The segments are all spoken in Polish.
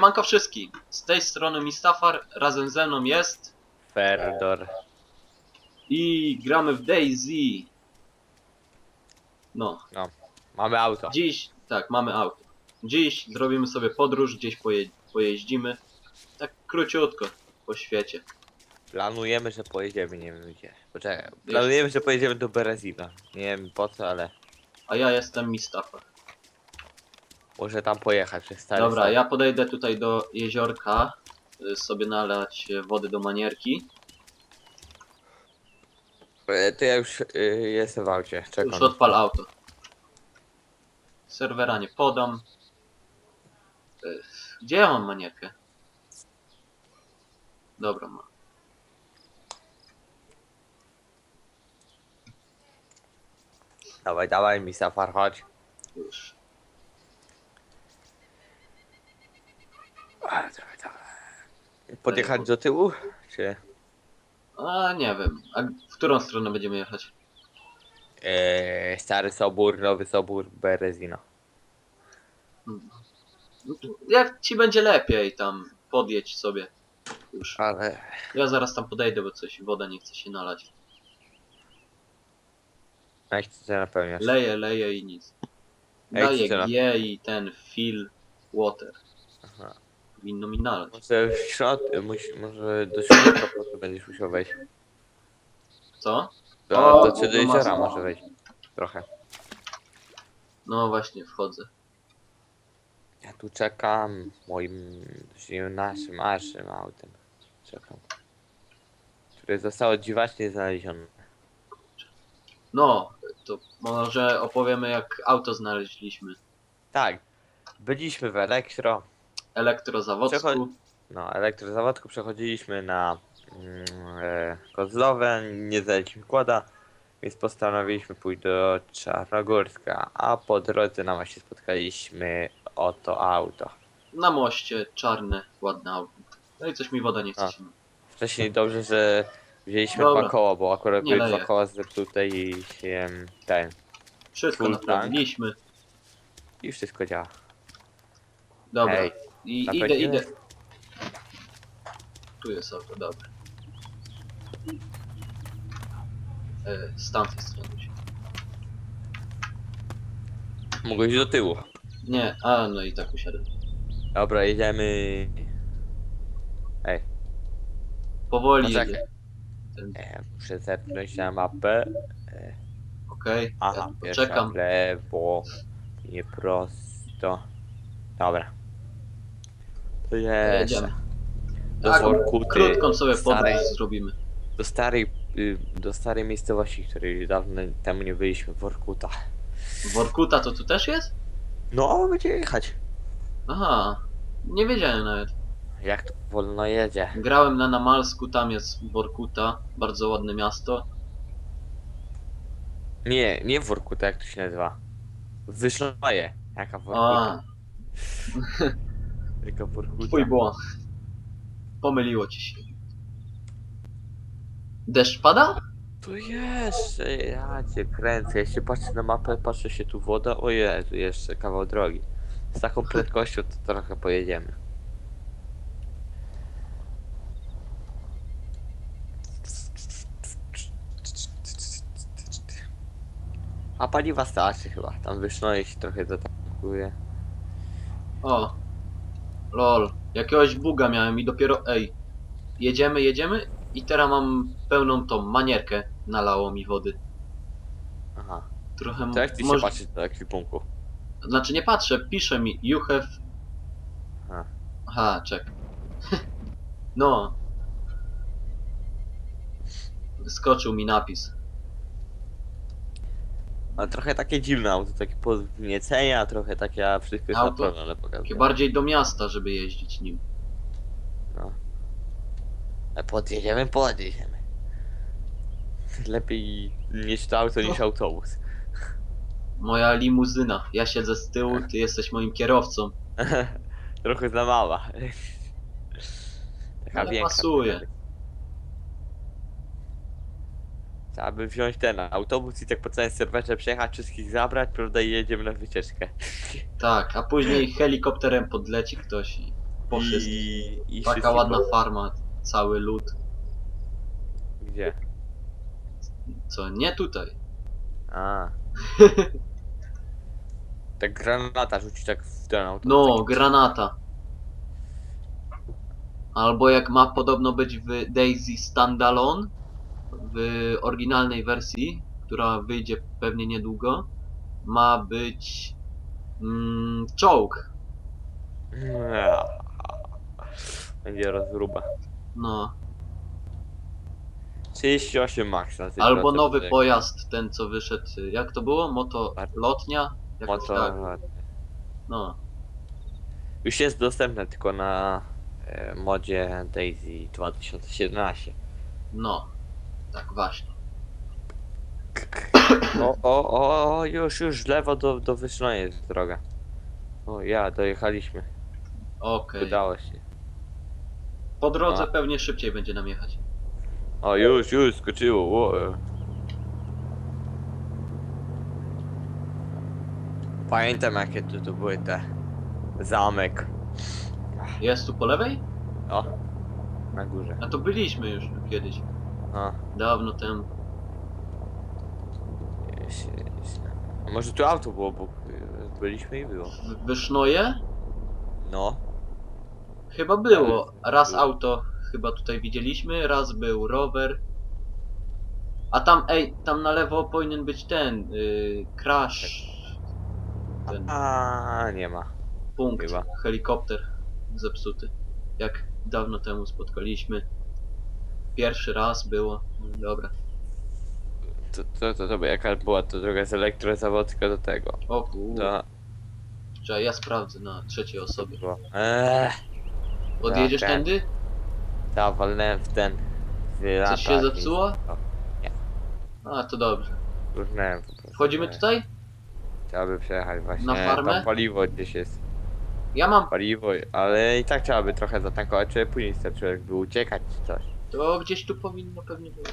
Siemanko wszystkim, z tej strony Mistafar, razem ze mną jest Ferdor. i gramy w Daisy. No, Mamy auto. dziś, tak, mamy auto. Dziś zrobimy sobie podróż, gdzieś poje, pojeździmy, tak króciutko po świecie. Planujemy, że pojedziemy, nie wiem gdzie. Poczekaj. Planujemy, że pojedziemy do Berezina. Nie wiem po co, ale A ja jestem Mistafar. Może tam pojechać przez stary Dobra, ja podejdę tutaj do jeziorka, y, sobie nalać y, wody do manierki. E, To ja już y, jestem w aucie, czekam. Już odpal auto. Serwera nie podam. Y, Gdzie ja mam manierkę? Dobra, mam. Dawaj, dawaj, mi safar, chodź. Już. A, dawaj, dawaj. Podjechać do tyłu? Czy? A nie wiem. A w którą stronę będziemy jechać? E, stary Sobór, Nowy Sobór, Berezino. No Jak ci będzie lepiej tam podjedź sobie. Już. Ale... Ja zaraz tam podejdę, bo coś woda nie chce się nalać. Jak ty to napełniasz? Leje, leje i nic. Ej, na- G i ten fill water. Aha. Powinno mi nalać. Może w środku, może do środka po prostu będziesz musiał wejść. Co? To, O, to czy do jeziora masa. może wejść. Trochę. No właśnie, wchodzę. Ja tu czekam moim, czyli naszym, naszym autem. Czekam. Które zostało dziwacznie znalezione. No, to może opowiemy jak auto znaleźliśmy. Tak. Byliśmy w elektro. Elektrozawodku. Przechodź- No, elektrozawodku przechodziliśmy na mm, e, Kozlowe, nie znaleźliśmy kłada, więc postanowiliśmy pójść do Czarnogórska, a po drodze na właśnie spotkaliśmy oto auto. Na moście, czarne, ładne auto. No i coś mi woda nie chce się. Wcześniej dobrze, że wzięliśmy Dobra. dwa koła, bo akurat Nie były dwa koła zepsute i się ten. Wszystko Full tank. naprawiliśmy. I wszystko działa. Dobra. I na idę, pewno idę. Tu jest auto, dobra. E, z tamtej strony. się- Mogłeś do tyłu. Nie, a no i tak usiadłem. Dobra, jedziemy. Ej, Powoli Poczekaj. jedzie. Ten, e, muszę zerknąć na mapę. Okej, Aha, ja pierwsza poczekam. lewo, nie prosto. Dobra. To jeszcze. Jedziemy. Do Tak, Workuty, Krótką sobie starej, podróż zrobimy. do starej, y, do starej miejscowości, której dawno temu nie byliśmy, Workuta. Workuta to tu też jest? No, będzie jechać. Aha, nie wiedziałem nawet. Jak to wolno jedzie. Grałem na Namalsku, tam jest Workuta, bardzo ładne miasto. Nie, nie Workuta, jak to się nazywa. Wysznoje. Jaka Workuta? A, Jaka Workuta? twój błąd. Pomyliło ci się. Deszcz pada? Tu jeszcze, ja cię kręcę. Jeśli patrzę na mapę, patrzę się tu woda. O Jezu, jeszcze kawał drogi. Z taką prędkością to trochę pojedziemy. A paliwa starczy chyba. Tam wysznoje się trochę zatankuje. O, lol, jakiegoś buga miałem i dopiero, ej, jedziemy, jedziemy i teraz mam pełną tą manierkę, nalało mi wody. Aha. Trochę, To jak ty się może- patrzysz do ekwipunku? znaczy nie patrzę, pisze mi, you have, Aha. aha, czek. no. Wyskoczył mi napis. Ale trochę takie dziwne auto, takie podniecenia, trochę takie, a wszystko jest Auto? naprawione Takie pokazuje. bardziej do miasta, żeby jeździć nim. No. A podjedziemy, podjedziemy. Lepiej mieć to auto niż No. autobus. Moja limuzyna, ja siedzę z tyłu, ty jesteś moim kierowcą. Trochę za mała. Taka Ale większa. pasuje. Powinna być. Trzeba by wziąć ten autobus i tak po całym serwerze przejechać, wszystkich zabrać, prawda, i jedziemy na wycieczkę. Tak, a później helikopterem podleci ktoś i poszedł. I, i Taka ładna po- farma, cały lód. Gdzie? Co, nie tutaj. A. Tak granata rzuci tak w ten auto. No, granata. Albo jak ma podobno być w Daisy Standalone, w oryginalnej wersji, która wyjdzie pewnie niedługo, ma być mm, czołg. Będzie rozruba. No. 38 max na tej Albo nowy pojazd, ten co wyszedł. Jak to było? Moto lotnia? Jakoś Moto... tak. No. Już jest dostępne tylko na e, modzie Daisy 2017. No. Tak właśnie. O, o, o, o, już, już w lewo do, do Wyszno jest droga. O ja, dojechaliśmy. Okej. Udało się. Po drodze A. pewnie szybciej będzie nam jechać. O, już, już, skoczyło. Ło. Pamiętam jakie tu, tu były te zamek. Jest tu po lewej? O, na górze. A to byliśmy już kiedyś. O, Dawno temu. jest, jest. A może tu auto było, bo y, byliśmy i było. W Wysznoje? No, Chyba było. Raz Było. auto chyba tutaj widzieliśmy, raz był rower. A tam, ej, tam na lewo powinien być ten, yy, crash. Ten a nie ma. punkt, chyba. helikopter zepsuty. Jak dawno temu spotkaliśmy. Pierwszy raz było. No, Dobra. To, to, to, to by jaka była to droga z elektrozawodka do tego. O kurde. Czekaj, ja sprawdzę na trzeciej osobie. było. Eee, Odjedziesz Dobra. tędy? ta walnąłem w ten. W Coś się latarni. zepsuło? O, A, to dobrze. różnąłem po prostu. Wchodzimy tutaj? Chciałaby przejechać właśnie. Na farmę? Tam paliwo gdzieś jest. Ja mam. Paliwo, ale i tak trzeba by trochę zatankować, żeby później starczyło jakby uciekać czy coś. To gdzieś tu powinno pewnie być.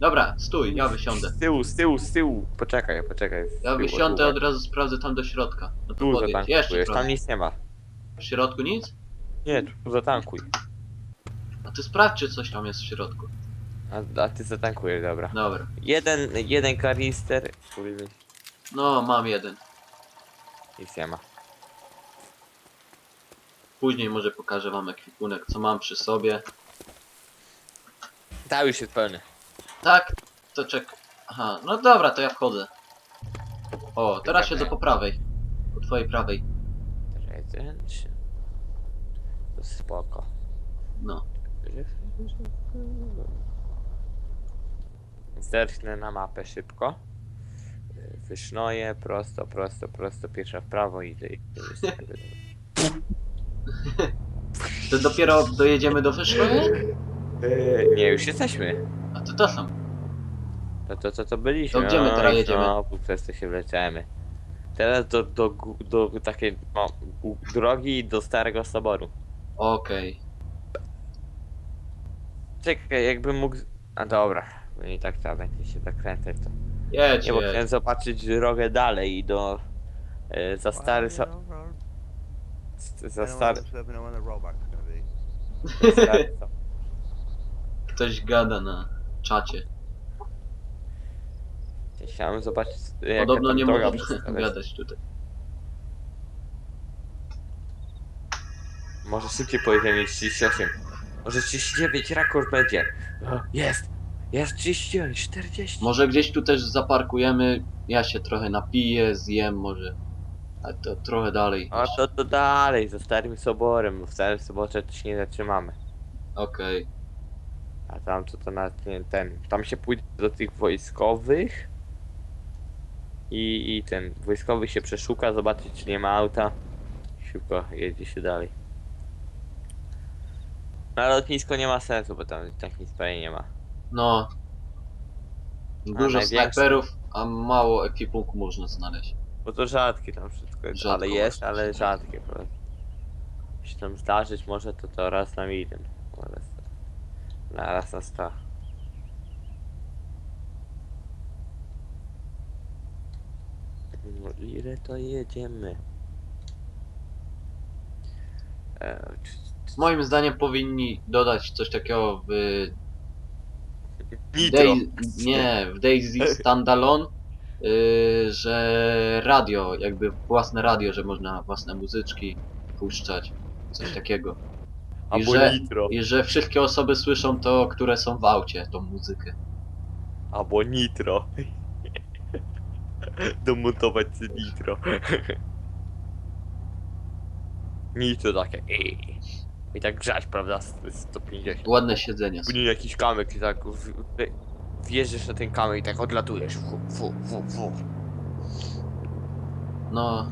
Dobra, stój, ja wysiądę. Z tyłu, z tyłu, z tyłu. Poczekaj, poczekaj. z Ja tyłu, wysiądę, od razu sprawdzę tam do środka. No to Tu podjedź. Jeszcze zatankujesz, trochę. tam nic nie ma. W środku nic? Nie, tu zatankuj. A ty sprawdź, czy coś tam jest w środku. A, a ty zatankujesz, dobra. Dobra. Jeden, jeden kanister, który No, mam jeden. nic nie ma. Później może pokażę wam ekwipunek, co mam przy sobie. Ta już jest pełny. Tak, to czek. Aha, no dobra, to ja wchodzę. O, teraz siedzę po prawej. Po twojej prawej. Jeden, trzy. To spoko. No. Zerknę na mapę szybko. Wysznoję, prosto, prosto, prosto, pierwsza w prawo i idę. To dopiero dojedziemy do Wyszkoje? Nie, już jesteśmy. A to to są. To, to, to, to byliśmy. To gdzie my teraz Oj, jedziemy? No, przez to się wlecemy. Teraz do, do, gó- do, takiej no, u- drogi do Starego Soboru. Okej. Czekaj, jakbym mógł... A dobra, bo i tak trzeba będzie się zakręcać to. Jedź, Nie, bo jedź. chciałem zobaczyć drogę dalej i do... E, za stary... So, za stary... za stary so, Ktoś gada na czacie. Chciałem zobaczyć jaka Podobno tam nie droga można gadać tutaj. Może szybciej pojedziemy 38. Może 39 rekord będzie. O, jest! Jest 39, 40. Może gdzieś tu też zaparkujemy. Ja się trochę napiję, zjem może. A to trochę dalej. A to, to dalej, za Starym Soborem. bo W Starym Soborze się nie zatrzymamy. Okej. A tam to, to nawet nie ten. Tam się pójdzie do tych wojskowych. I, I ten wojskowy się przeszuka, zobaczy czy nie ma auta. Szybko jedzie się dalej. Na lotnisko nie ma sensu, bo tam tak nic prawie nie ma. No. Dużo największy? snajperów, a mało ekwipunku można znaleźć. Bo to rzadkie tam wszystko jest, Rzadko ale jest, właśnie ale się rzadkie po prostu. Jeśli tam zdarzyć może to, to raz na milion. Raz na sto. No ile to jedziemy? E, Moim zdaniem powinni dodać coś takiego w Nitro. Dai- nie, w Daisy Standalone, yy, że radio, jakby własne radio, że można własne muzyczki puszczać, coś takiego. I Albo że, nitro. I że wszystkie osoby słyszą to, które są w aucie, tą muzykę. Albo nitro. Domontować nitro. Nitro takie. ej. I tak grzać, prawda? z- z 150. Ładne siedzenia. są. Później jakiś kamyk i tak w, wjeżdżasz na ten kamyk i tak odlatujesz. Fu, fu, fu, fu. No.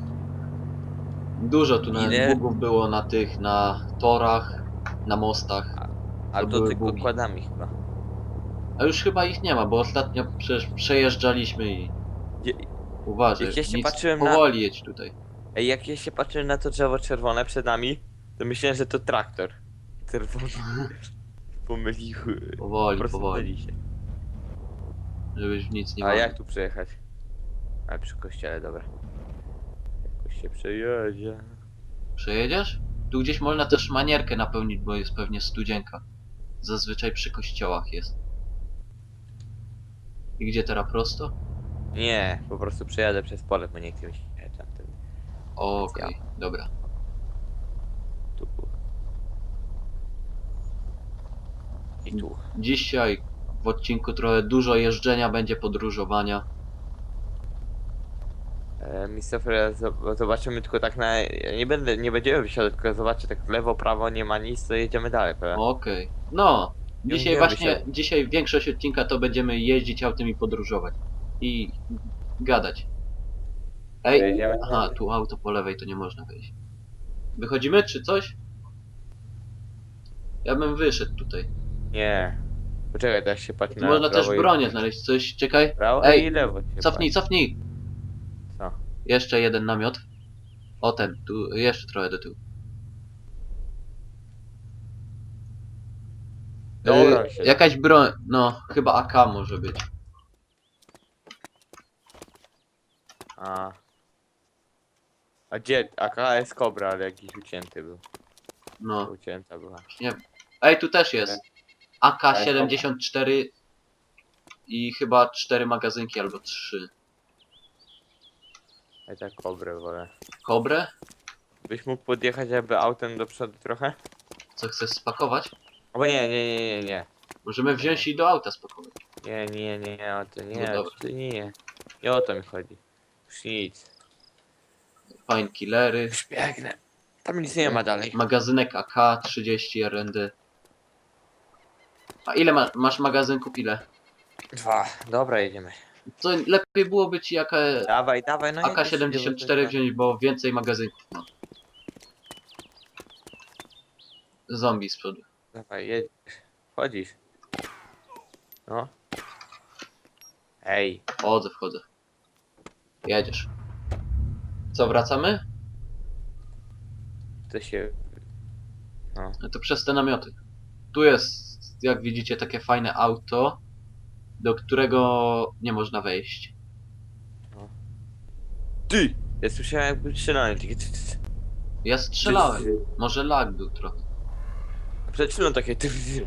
Dużo tu nawet Ile? bugów było na tych, na torach, na mostach. Ale To to były tylko bugi. kładami chyba. A już chyba ich nie ma, bo ostatnio przecież przejeżdżaliśmy i Je, uważaj, Jak ja się nic, patrzyłem na- powoli jedź tutaj. ej, jak ja się patrzę na to drzewo czerwone przed nami, to myślałem, że to traktor. Czerwony. Pomyliły. Po Powoli, powoli, się. żebyś w nic nie A jak tu przejechać? A przy kościele, dobra. Jakoś się przejedzie. Przejedziesz? Tu gdzieś można też manierkę napełnić, bo jest pewnie studzienka. Zazwyczaj przy kościołach jest. I gdzie teraz prosto? Nie, po prostu przejadę przez pole, bo nie chcę mi się jechać. Okej, dobra. Tu. I tu. Dzisiaj w odcinku trochę dużo jeżdżenia, będzie podróżowania. E, Mistofre, zobaczymy tylko tak na... Nie będę, nie będziemy wysiadać, tylko zobaczę tak w lewo, prawo, nie ma nic, to jedziemy dalej, prawda? Okej. No, dzisiaj właśnie, dzisiaj większość odcinka to będziemy jeździć autem i podróżować. I gadać. Ej, Jedziemy aha, dalej. tu auto po lewej, to nie można wejść. Wychodzimy, czy coś? Ja bym wyszedł tutaj. Nie. Poczekaj, teraz się patrzę na można też prawo i- bronię znaleźć, coś, czekaj. Prawo Ej, i lewo się Cofnij, cofnij! Jeszcze jeden namiot. O ten, tu jeszcze trochę do tyłu. Dobra, Y, się- jakaś broń, no, chyba AK może być. A. A gdzie? AK jest kobra, ale jakiś ucięty był. No, Ucięta była. nie. Ej, tu też jest. Ale AK-74 i chyba 4 magazynki albo 3. Ja tak kobrę wolę. Kobrę? Byś mógł podjechać jakby autem do przodu trochę? Co chcesz spakować? Albo nie, nie, nie, nie, nie. Możemy wziąć i do auta spakować. Nie, nie, nie, nie, o to nie, No dobra. to nie, nie. Nie o to mi chodzi. Już nic. Painkillery. Już biegnę. Tam nic nie ma dalej. Magazynek AK 30 RND. A ile ma, masz magazynków? Ile? Dwa. Dobra, jedziemy. To lepiej byłoby ci AK, Dawaj, dawaj, no nie AK-74 wziąć, bo więcej magazynków ma. Zombie z przodu. Dawaj, jedziesz. Wchodzisz. No. Ej. Wchodzę, wchodzę. Jedziesz. Co, wracamy? To się... No to przez te namioty. Tu jest, jak widzicie, takie fajne auto, do którego nie można wejść. Ty! Ja słyszałem jakby strzelanie. takie ty, ty, ty. Ja strzelałem. Może lag był trochę. Przed chwilą takie ty, ty, ty.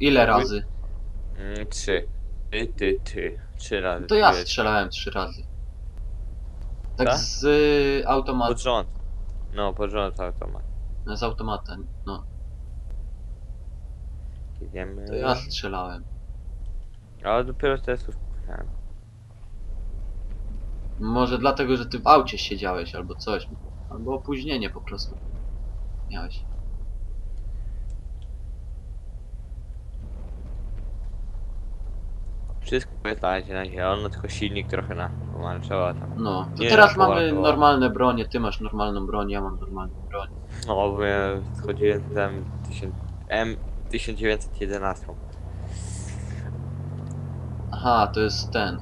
Ile razy? Mm, Trzy. Ty, ty, ty. Trzy razy. To ja Ty. strzelałem trzy razy. Tak Tak? z y, automatu. Pod rząd. No, pod rząd automat. Z automatem. No, Jedziemy. to ja strzelałem. Ale dopiero teraz usłyszałem. Może dlatego, że ty w aucie siedziałeś albo coś. Albo opóźnienie po prostu. Miałeś. Wszystko jest na na zielono, tylko silnik trochę na pomarańczowo tam. No, to Nie, teraz mamy normalne bronie. Ty masz normalną broń, ja mam normalną broń. No, bo ja schodziłem tam 1000 M 1911. Aha, to jest ten.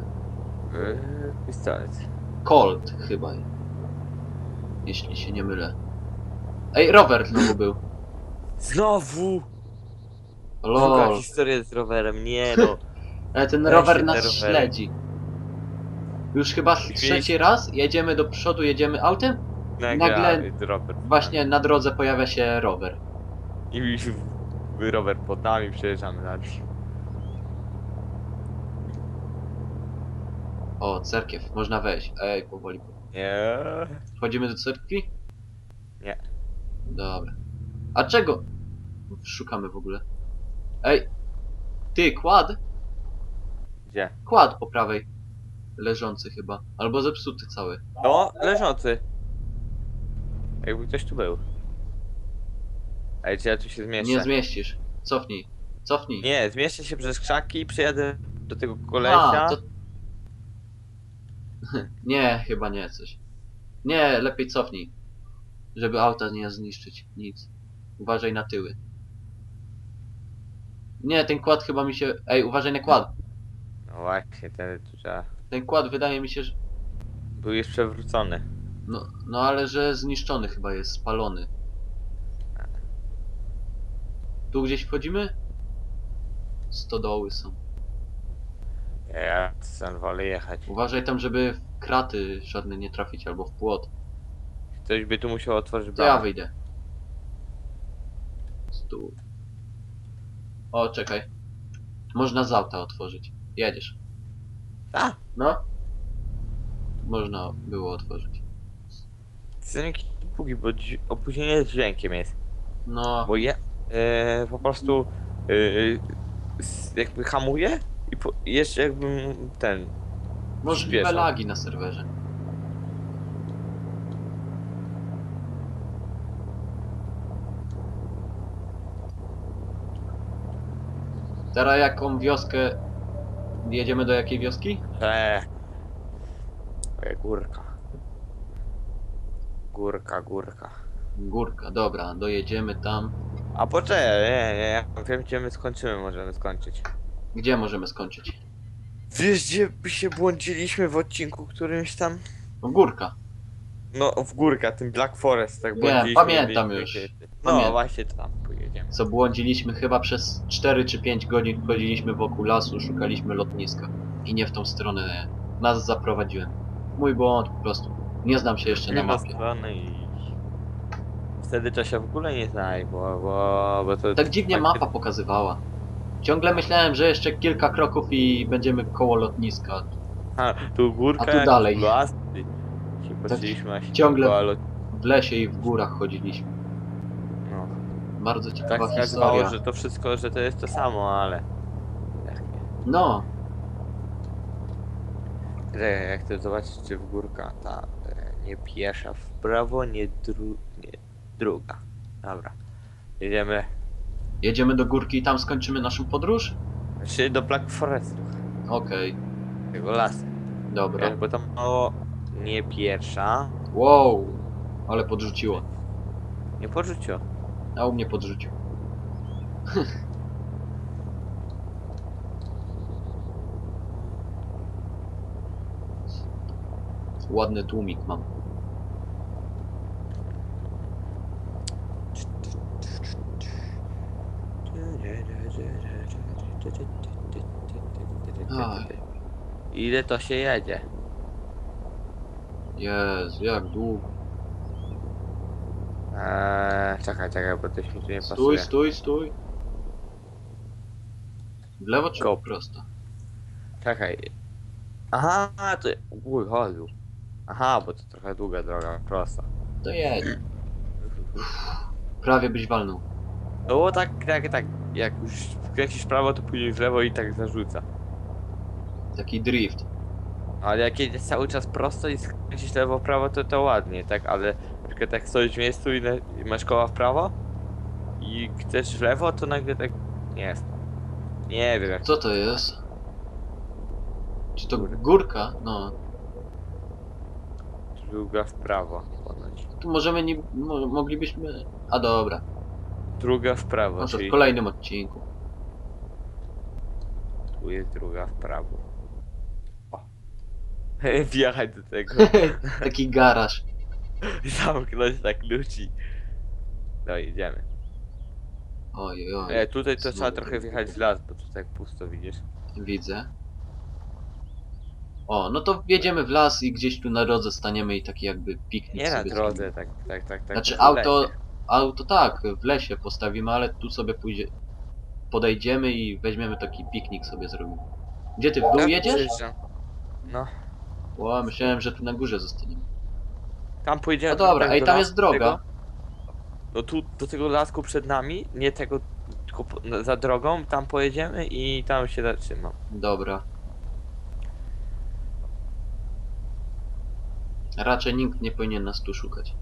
Yy, pistolet. Colt chyba. Jeśli się nie mylę. Ej, rower znowu był. Znowu! Druga Lol. historia z rowerem, nie no. Ale ten Weź rower się nas te rowery. śledzi. Już chyba z trzeci raz jedziemy do przodu, jedziemy autem. Nagle Nagle- rower. Właśnie na drodze pojawia się rower. I w- rower pod nami, przejeżdżamy na nich. O, cerkiew, można wejść. Ej, powoli. Nie. Wchodzimy do cerkwi? Nie. Dobra. A czego? Szukamy w ogóle. Ej! Ty, kład? Gdzie? Kład po prawej. Leżący chyba. Albo zepsuty cały. No, leżący. Jakby ktoś tu był. Ej, czy ja tu się zmieszczę? Nie zmieścisz. Cofnij. Cofnij. Nie, zmieszczę się przez krzaki i przyjadę do tego kolesia. A, to... nie, chyba nie coś. Nie, lepiej cofnij. Żeby auta nie zniszczyć. Nic. Uważaj na tyły. Nie, ten kład chyba mi się... Ej, uważaj na kład. No właśnie, ten tu trzeba... Ten kład wydaje mi się, że... Był już przewrócony. No, no ale że zniszczony chyba jest, spalony. Tu gdzieś wchodzimy? Stodoły są. Ja stąd wolę jechać. Uważaj tam, żeby w kraty żadne nie trafić albo w płot. Ktoś by tu musiał otworzyć To ja bramę. wyjdę. Stół. O, czekaj. Można z auta otworzyć. Jedziesz. A! No. Można było otworzyć. Jakiś długi, bo dź- opóźnienie z dźwiękiem jest. No, Bo ja e, po prostu e, s- jakby hamuję i po, jeszcze jakbym ten... możliwe śpieszą. lagi na serwerze. Teraz jaką wioskę... Jedziemy do jakiej wioski? Eee. E, górka. Górka, górka. Górka, dobra, dojedziemy tam. A poczekaj, nie, nie, ja wiem gdzie my skończymy, możemy skończyć. Gdzie możemy skończyć? Wiesz gdzie by się błądziliśmy w odcinku którymś tam? No, górka. No w górka, tym Black Forest, tak Wiem, błądziliśmy. pamiętam byliśmy już. kiedy- No Pamiętam. właśnie tam pojedziemy. Co błądziliśmy chyba przez 4 czy 5 godzin, chodziliśmy wokół lasu, szukaliśmy lotniska. I nie w tą stronę nas zaprowadziłem. Mój błąd po prostu. Nie znam się jeszcze na Nie ma mapie. strony i... Wtedy to się w ogóle nie znaj, bo, bo, bo to... Tak dziwnie mapa pokazywała. Ciągle myślałem, że jeszcze kilka kroków i będziemy koło lotniska. A, tu górka, A tu dalej. się Tak patrzyliśmy, a się ciągle- lot- W lesie i w górach chodziliśmy. No. Bardzo Tak ciekawa się historia. okazało, że to wszystko, że to jest to samo, ale... Jak. No, Czekaj, jak chcę zobaczyć, czy w górka ta e, nie pierwsza w prawo, nie, dru, nie druga. Dobra. Jedziemy. Jedziemy do górki i tam skończymy naszą podróż? Znaczy do Black Forestu, Okej, tego lasu. dobra. Bo tam mało nie pierwsza, Wow, ale podrzuciło. nie porzuciło. A u mnie podrzucił. Ładny tłumik mam. Ach. Ile to się jedzie? Jezu, jak długo. Eee, czekaj, czekaj, bo coś mi tu nie Stój, pasuje. stój, stój. W lewo czy Go. prosto? Czekaj. Aha, to... Uj, holu. Aha, bo to trochę długa droga, prosta. To jedź. Prawie byś walnął. No bo tak, tak, tak, jak już wkręcisz w prawo, to później w lewo i tak zarzuca. Taki drift. Ale jak jedziesz cały czas prosto i skręcisz lewo, prawo, to to ładnie, tak? Ale na przykład jak stoisz w miejscu i, na, i masz koła w prawo i chcesz w lewo, to nagle tak nie jest. Nie wiem jak Co to jest? Czy to górka? No. druga w prawo ponoć. Tu możemy nie... Mo, moglibyśmy... A dobra. Druga w prawo, Może czyli w kolejnym odcinku. tu jest druga w prawo. O. Wjechać do tego. Taki garaż. Zamknąć na kluczy. No idziemy. Oj, oj, E, tutaj to trzeba trochę wjechać w las, bo tu tak pusto widzisz. widzę. O, no to wjedziemy w las i gdzieś tu na drodze staniemy i taki jakby piknik Nie na sobie drodze, tak, tak, tak, tak. Znaczy w auto, lesie. Auto tak, w lesie postawimy, ale tu sobie pójdzie... Podejdziemy i weźmiemy taki piknik sobie zrobimy. Gdzie ty, w dół Ja jedziesz? przyjeżdżam. No, O, myślałem, że tu na górze zostaniemy. tam pójdziemy. No dobra, do ej, tam jest droga. No tu, do tego lasku przed nami, nie tego, tylko po- no, za drogą, tam pojedziemy i tam się zatrzymam. Dobra. Raczej nikt nie powinien nas tu szukać.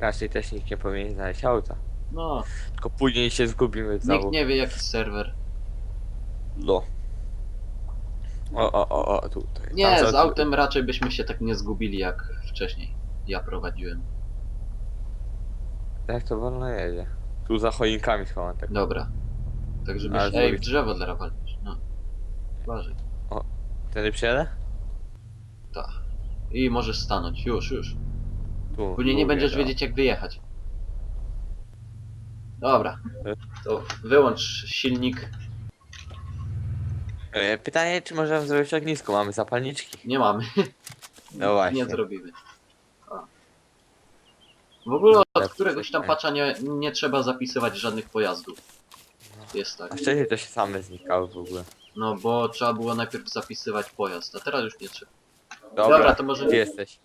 Raczej też nikt nie powinien znaleźć auta. No, Tylko później się zgubimy nikt znowu. nie wie jaki serwer. No. O, o, o, o, tutaj. Tam Nie, za- z autem raczej byśmy się tak nie zgubili jak wcześniej. Ja prowadziłem. Jak to wolno jedzie? Tu za choinkami schowam tak. Dobra. Tak żebyś... Ale Ej, zrobić- w drzewo dla walczyć. No. Uważaj. Wtedy przyjadę? I możesz stanąć. Już, już. Tu. Później nie lubię, będziesz no. wiedzieć jak wyjechać. Dobra. To wyłącz silnik. E, Pytanie, czy możemy zrobić ognisko? Mamy zapalniczki. Nie mamy. No właśnie. Nie zrobimy. A. W ogóle od Tak, któregoś tam tak. patcha nie, nie trzeba zapisywać żadnych pojazdów. Jest tak. A wcześniej to się same znikały w ogóle. No bo trzeba było najpierw zapisywać pojazd, a teraz już nie trzeba. Dobra, Dobra, to może- Gdzie jesteś?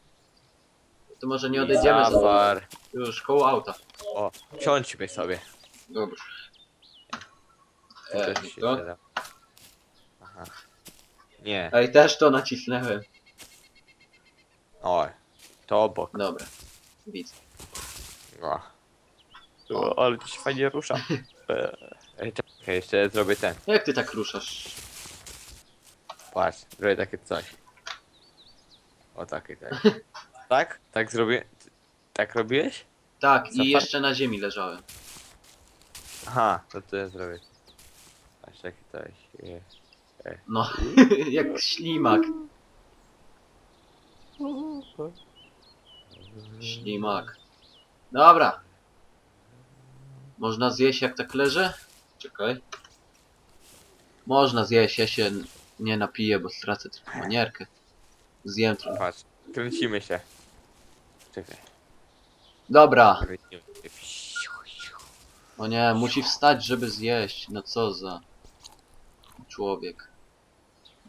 To może nie odejdziemy za Zafar. Już koło auta. O, siądźmy sobie. Dobra. Tu E, też się to? da. Aha. Nie. Ej, też to nacisnąłem. Oj. To obok. Dobra. Widzę. O. O, ale to się fajnie rusza. E, Ej, czekaj, jeszcze zrobię ten. Jak ty tak ruszasz? Patrz, zrobię takie coś. O takie tak. Tak? Tak zrobię. Tak robiłeś? Tak, i jeszcze na ziemi leżałem. Aha, to to ja zrobię. Patrz, takie coś. jest. No, jak ślimak. Ślimak. Dobra. Można zjeść jak tak leży? Czekaj. Można zjeść, ja się nie napiję, bo stracę trochę manierkę. Zjem trochę. Patrz, kręcimy się. Czekaj. Dobra. kręcimy się. O nie, musi wstać, żeby zjeść. No co za człowiek.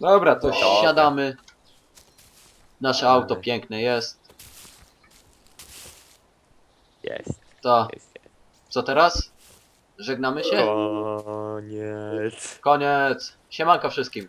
Dobra, to Dobra. siadamy. Nasze auto piękne jest. Jest, To, jest, jest. co teraz? Żegnamy się? Koniec. Koniec. Siemanko wszystkim.